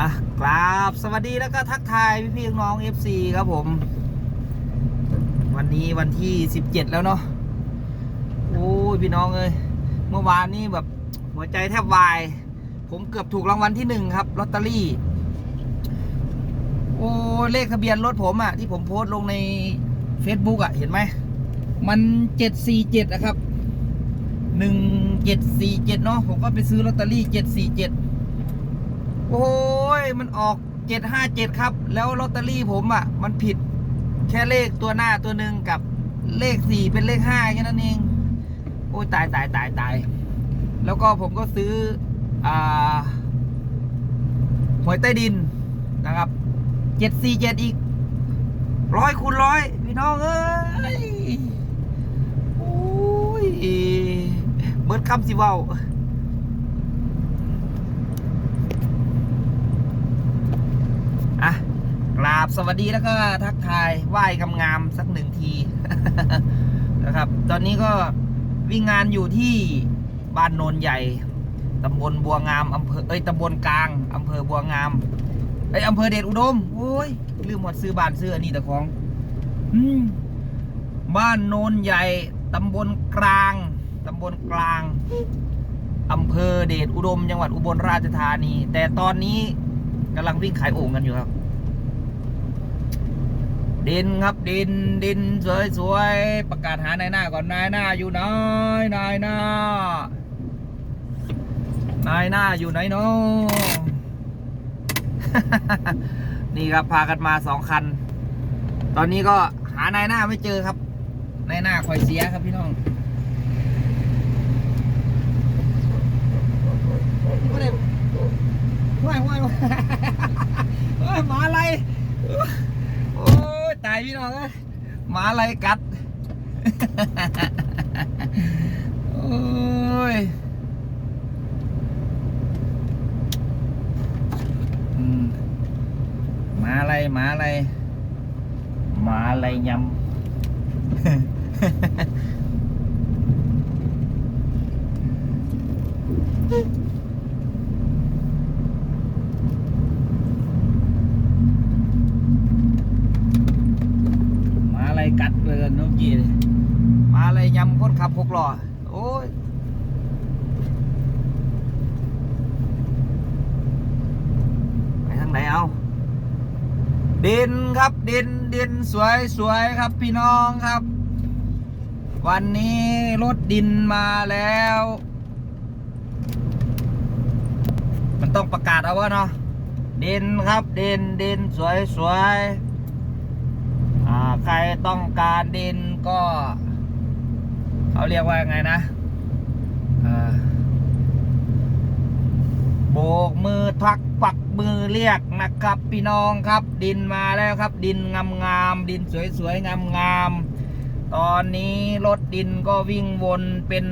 อะกราบสวัสดีแล้วก็ทักทายพี่พี่น้อง FC ครับผม วันนี้วันที่ 17 แล้วเนาะโอ้ยพี่น้องเอ้ยเมื่อวานนี้แบบหัวใจแทบวาย ผมเกือบถูกรางวัลที่หนึ่งครับลอตเตอรี่ โอ้เลขทะเบียนรถผมอะที่ผมโพสต์ลงใน Facebook อะเห็นไหม มันเจ็ดสี่เจ็ดนะครับหนึ่งเจ็ดสี่เจ็ดเนาะผมก็ไปซื้อลอตเตอรี่เจ็ดสี่เจ็ดโอ้ มันออกเจ็ดห้าเจ็ดครับ แล้วลอตเตอรี่ผมอะ่ะ มันผิดแค่เลขตัวหน้าตัวหนึ่งกับเลขสี่เป็นเลขห้าแค่นั้นเองโอ้ยตายตายตายตาย แล้วก็ผมก็ซื้ออ่าหวยใต้ดินนะครับเจ็ดสี่เจ็ดอีกร้อยคูณร้อยพี่น้องเอ้ยโอ้ยเบิดคำสิเว้าอะกรา บสวัสดีแล้วก็ทักทายไหว้กำงามสักหนึ่งทีนะครับ ตอนนี้ก็วิ่งงานอยู่ที่บ้านโนนใหญ่ตำบลบัวงามอำเภอเอ้ยตำบลกลางอำเภอบัวงามเอ้ยอำเภอเดชอุดมโอ้ยลืมหมดซื้อบ้านซื้ออันนี้แต่ของอืมบ้านโนนใหญ่ตำบลกลางตำบลกลางอำเภอเดชอุดมจังหวัดอุบลราชธานี แต่ตอนนี้กำลังวิ่งขายโอ่งกันอยู่ครับ ดินครับดินดินสวยๆประกาศหานายหน้าก่อนนายหน้าอยู่ไหนนายหน้านายหน้าอยู่ไหนเนาะนี่ครับพากันมาสองคัน ตอนนี้ก็หานายหน้าไม่เจอครับนายหน้าคอยเสียครับพี่น้องห่ว่ายว่ายว่ายหมาอะไร พี่น้องเอ้ยหมาอะไรกัด โอ้ยหมาอะไรหมาอะไรหมาอะไรยำหมาอะไรกัด เลยน้องกีเลยหมาอะไรยำคนขับหกล้อโอ้ยไปทางไหนเอาดินครับดินดินสวยสวยครับพี่น้องครับ วันนี้รถดินมาแล้ว มันต้องประกาศเอาว่าเนาะดินครับดินดินสวยสวย ใครต้องการดินก็เขาเรียกว่าไงนะโบกมือทักปักมือเรียกนะครับ พี่น้องครับ ดินมาแล้วครับ ดินงามงามๆดินสวยๆงามงามๆตอนนี้รถดินก็วิ่งวนเป็น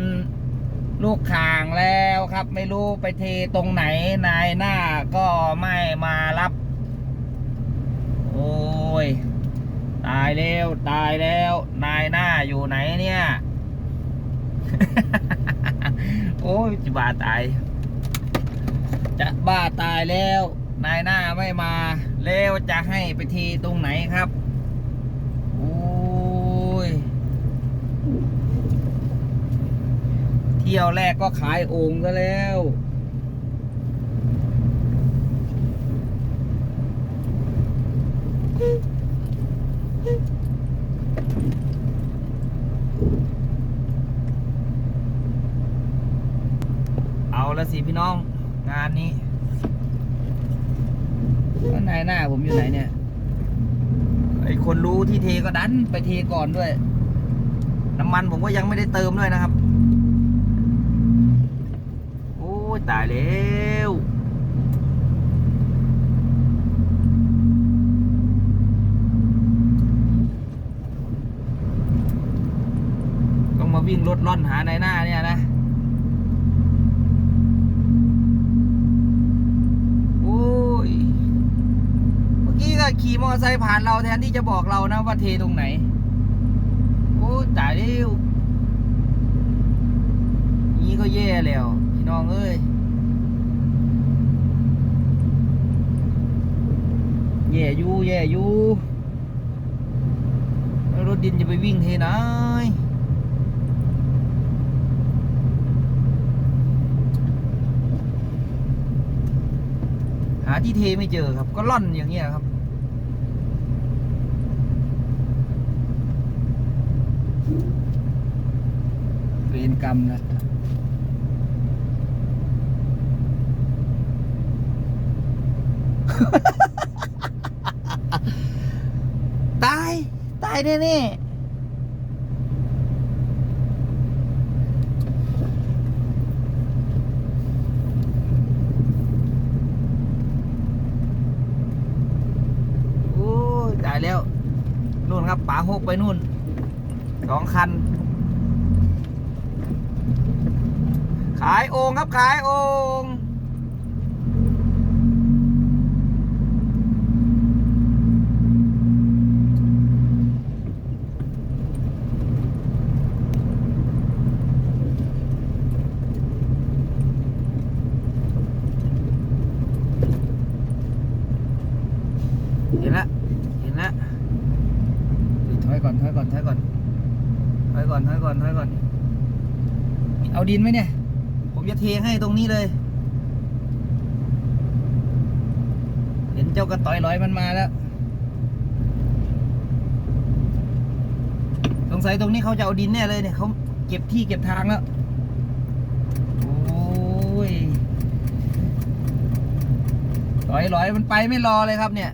ลูกข่างแล้วครับ ไม่รู้ไปเทตรงไหนนายหน้าก็ไม่มารับ โอ้ย ตายแล้วตายแล้ว นายหน้าอยู่ไหนเนี่ย โอ้ยจิบาตาย จะบ้าตายแล้ว นายหน้าไม่มา แล้วจะให้ไปทีตรงไหนครับโอ้ยเที่ยวแรกก็ขายโอ่งก็แล้ว เอาละสิพี่น้อง งานนี้แล้วนายหน้า ผมอยู่ไหนเนี่ย ไอคนรู้ที่เทก็ดันไปเทก่อนด้วย น้ำมันผมก็ยังไม่ได้เติมด้วยนะครับ โอ้ยตายแล้วต้องมาวิ่งรถล่อนหาในหน้าเนี่ยนะ ขี่มอเตอร์ไซค์ผ่านเราแทนที่จะบอกเรานะว่าเทตรงไหน โอ้ตายแล้ว นี้ก็แย่แล้วพี่น้องเอ้ย แย่อยู่แย่อยู่รถดินจะไปวิ่งเทไหนหาที่เทไม่เจอครับ ก็ล่อนอย่างเงี้ยครับ เวร กรรมนะตาย ตายแน่ๆโอ้ยตายแล้ว นู่นครับป๋าหกไปนู่นสองคัน ขายโองครับขายโองเห็นละเห็นละเดี๋ยวถอยก่อนถอยก่อนถอยก่อนถอยก่อนถอยก่อนถอยก่อน เอาดินไหมเนี่ย ผมจะเทให้ต รงนี้เลย เห็นเจ้ากระต่อยลอยมันมาแล้ว สงสัยตรงนี้เขาจะเอาดินแน่เลยเนี่ยเขาเก็บที่เก็บทางแล้ว โอ้ยลอยลอยมันไปไม่รอเลยครับเนี่ย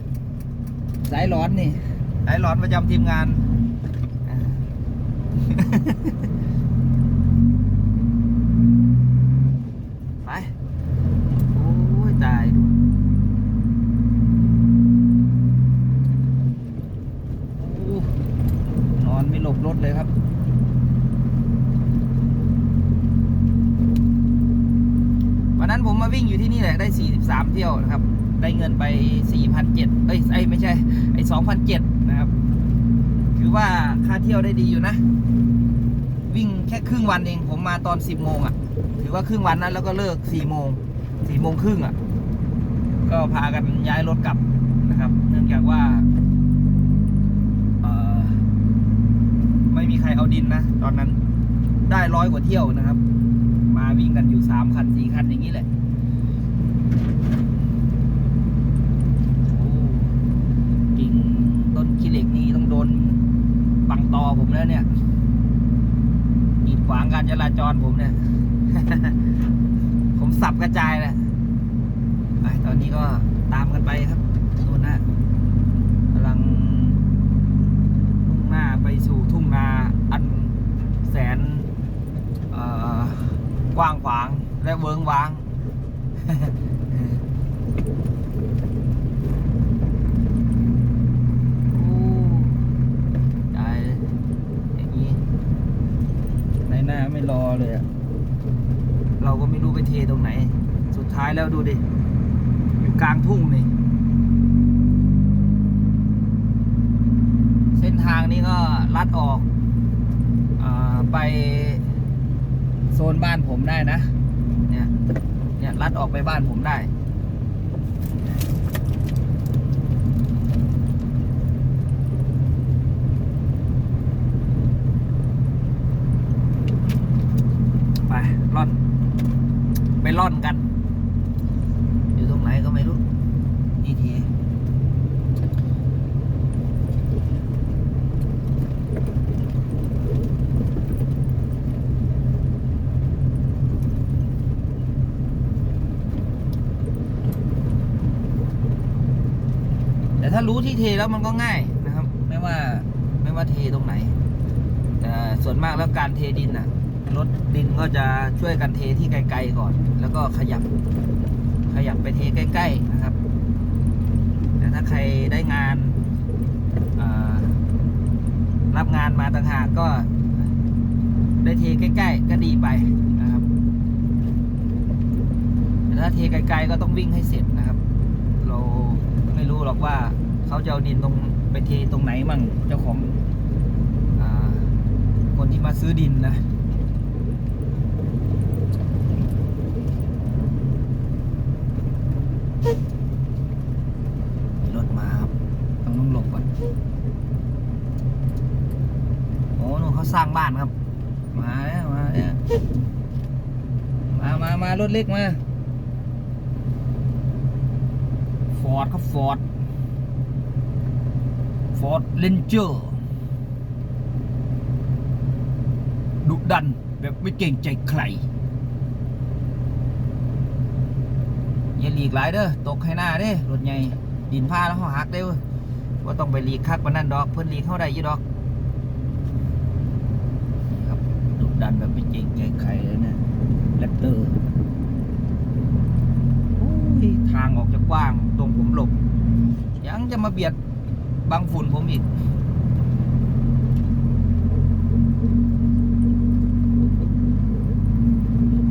สายร้อนนี่ สายร้อนประจำทีมงานอ่า ไป โอ้ย ตายดูโอ้นอนไม่หลบรถเลยครับ วันนั้นผมมาวิ่งอยู่ที่นี่แหละได้ 43 เที่ยวนะครับ ได้เงินไป 7 เอ้ยไอ้ไม่ใช่ไอ้2,007 นะครับคือว่าค่าเที่ยวได้ดีอยู่นะ วิ่งแค่ครึ่งวันเองผมมาตอน 10 โมงอะ่ะ ถือว่าครึ่งวันนั้นแล้วก็เลิก 4 โมง 4 โมงครึ่งอะ่ะ ก็พากันย้ายรถกลับนะครับ เนื่องจากว่าไม่มีใครเอาดินนะ ตอนนั้นได้ร้อยกว่าเที่ยวนะครับ มาวิ่งกันอยู่สามคันสี่คันอย่างนี้แหละโอ้กิ่งต้นขี้เหล็กนี่ต้องโดนบัง ต่อผมแล้วเนี่ยกีดขวางการจราจรผมเนี่ย ผมสับกระจายแหละไปตอนนี้ก็ตามกันไปครับนู่นนะกำลังมุ่งหน้าไปสู่ทุ่งนาอันแสน เอ่อกว้างขวางและเวิงว้าง โอ้ตายเลยอย่างนี้ในหน้าไม่รอเลยอะเราก็ไม่รู้ไปเทตรงไหน สุดท้ายแล้วดูดิ อยู่กลางทุ่งนี่ เส้นทางนี้ก็ ลัดออกอไปโซนบ้านผมได้นะ เนี่ย เนี่ยลัดออกไปบ้านผมได้ ไปล่อน ไปล่อนกัน อยู่ตรงไหนก็ไม่รู้อีที แต่ถ้า รู้ที่เทแล้วมันก็ง่ายนะครับ ไม่ว่าไม่ว่าเทตรงไหน แต่ส่วนมากแล้วการเทดินน่ะรถดินก็จะช่วยกันเทที่ไกลๆก่อน แล้วก็ขยับ ขยับไปเทใกล้ ๆนะครับ แต่ถ้าใครได้งานารับงานมาต่างหากก็ได้เทใกล้ ๆ ก็ดีไปนะครับแต่ถ้าเทไกลๆก็ต้องวิ่งให้เสร็จนะครับ เราไม่รู้หรอกว่า เขาจะเอาดินตรงไปเทตรงไหนมั่งเจ้าของอคนที่มาซื้อดินนะรถมาครับต้องต้องหลบก่อนโอ้นเขาสร้างบ้านครับ มาแล้วมาแล้วมามามารถเล็กมา ฟอร์ดครับฟอร์ด ฟอร์ดเลนเจอร์ดุดันแบบไม่เกรงใจใครอย่าหลีกหลายเด้อตกให้หน้าเด้รถใหญ่ดินผ้าแล้วเขาหักเด้อว่าต้องไปหลีกคักปานนั้นดอก เพิ่อนหลีกเข้าได้อยี่ดอกครับดุดันแบบไม่เกรงใจใครเลยนี่ยแรปเตอร์อ้ยทางออกจะกว้างตรงผมหลบ ยังจะมาเบียด บังฝุ่นผมอีก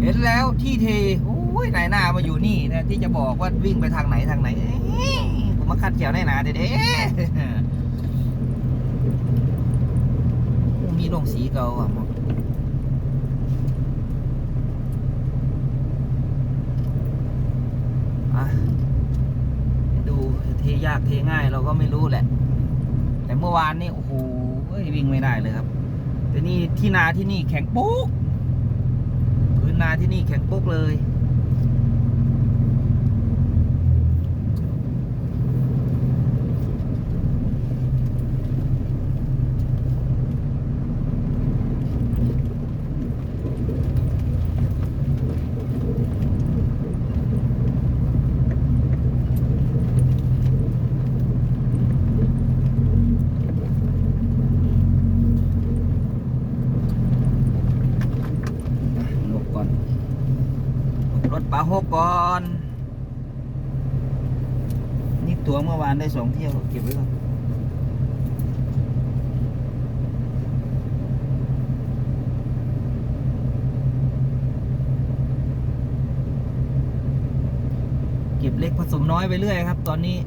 เห็นแล้วที่เทโอ้ยนายหน้ามาอยู่นี่นะที่จะบอกว่าวิ่งไปทางไหนทางไหนผมมาคัดเขียวในหนาเด้เด้โอ้มีลงสีเก่าอะหมอะดูเทยากเทง่ายเราก็ไม่รู้แหละ แต่เมื่อวานนี่โอ้โหวิ่งไม่ได้เลยครับ แต่นี่ที่นาที่นี่แข็งปุ๊กพื้นนาที่นี่แข็งปุ๊กเลย หลบก่อน รถปลา หกก่อน นี่ตั๋วเมื่อวานได้สองเที่ยวเก็บไว้ก่อนเก็บเล็กผสมน้อยไปเรื่อยครับ ตอนนี้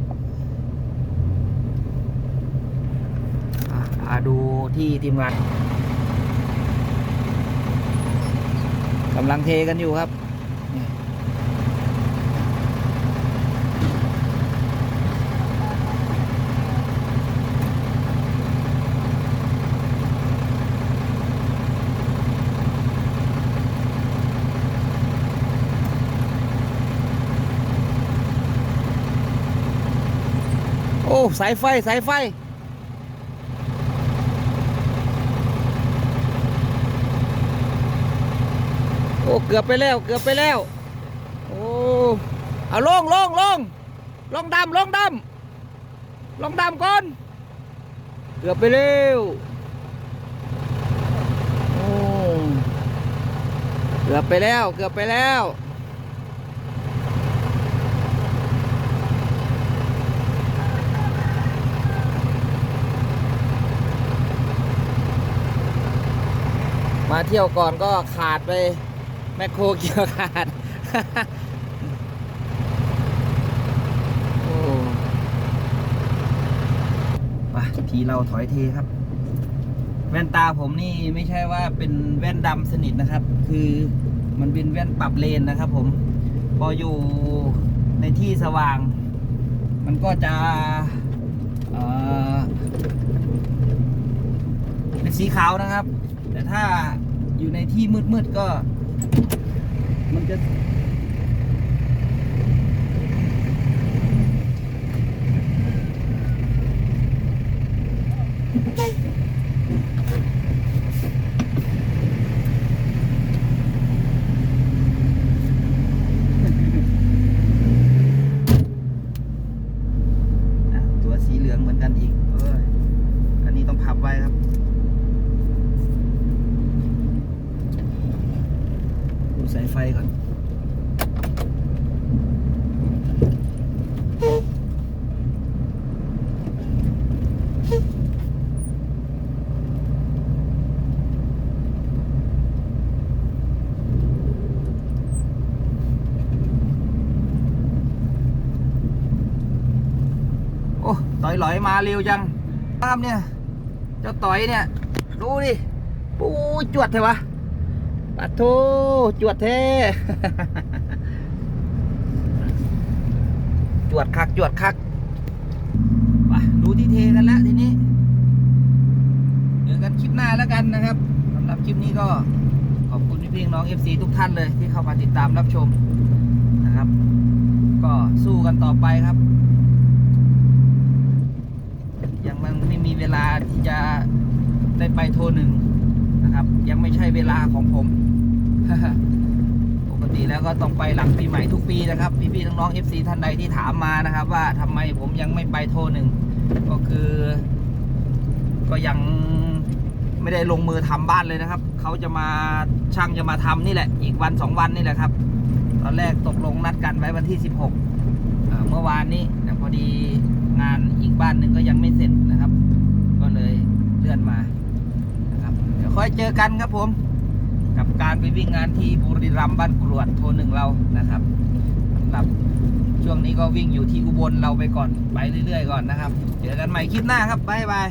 อะอะดูที่ทีมงานกำลังเทกันอยู่ครับ สายไฟ สายไฟ โอ้ เกือบไปแล้ว เกือบไปแล้ว โอ้ เอาลงลงลงลงดำลงดำลงดำก่อน เกือบไปเร็ว โอ้ เกือบไปแล้ว เกือบไปแล้ว มาเที่ยวก่อนก็ขาดไป แมคโครเกี่ยวขาดโอ้ไปทีเราถอยเทครับ แว่นตาผมนี่ไม่ใช่ว่าเป็นแว่นดำสนิทนะครับ คือมันเป็นแว่นปรับเลนนะครับ ผม พออยู่ในที่สว่าง มันก็จะเเป็นสีขาวนะครับ แต่ถ้าอยู่ในที่มืดๆก็ มันจะตัวสีเหลืองเหมือนกันอีกเอออันนี้ต้องพับไว้ครับ ดูสายไฟก่อน โอ้ ต่อยหลอยมาเร็วจังตามเนี่ย เจ้าต่อยเนี่ย ดูดิปูจวดเถอะวะปัดโทจวดเท่จวดคักจวดคักไปดูที่เทกันแล้วทีนี้เดี๋ยวกันคลิปหน้าแล้วกันนะครับสำหรับคลิปนี้ก็ขอบคุณพี่ๆน้อง FC ทุกท่านเลยที่เข้ามาติดตามรับชมนะครับ ก็สู้กันต่อไปครับ ยังมัน ไม่มีเวลาที่จะได้ไปโทรหนึ่งนะครับ ยังไม่ใช่เวลาของผม ปกติแล้วก็ต้องไปหลังปีใหม่ทุกปีนะครับ พี่ๆน้องๆ FC ท่านใดที่ถามมานะครับ ว่าทำไมผมยังไม่ไปโทรหนึ่งก็คือ ก็ยังไม่ได้ลงมือทำบ้านเลยนะครับ เขาจะมาช่างจะมาทำนี่แหละ อีกวันสองวันนี่แหละครับ ตอนแรกตกลงนัดกันไว้วันที่ 16 เมื่อวานนี้แต่พอดีงานอีกบ้านหนึ่งก็ยังไม่เสร็จนะครับ ก็เลยเลื่อนมานะครับเดี๋ยวค่อยเจอกันครับผม กับการไปวิ่งงานที่บุรีรัมย์บ้านกรวดโทรหนึ่งเรานะครับสำหรับช่วงนี้ก็วิ่งอยู่ที่อุบลเราไปก่อนไปเรื่อยๆก่อนนะครับ เจอกันใหม่คลิปหน้าครับบ๊ายบาย